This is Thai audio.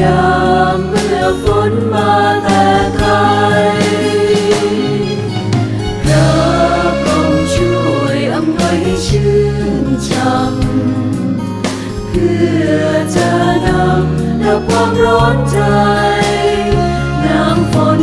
ยามเมื่อฝนมาแต่ไกลพระพมช่วยอำนวยชื่นช่ำเพื่อจะนำดับความร้อนใจ น้ำฝน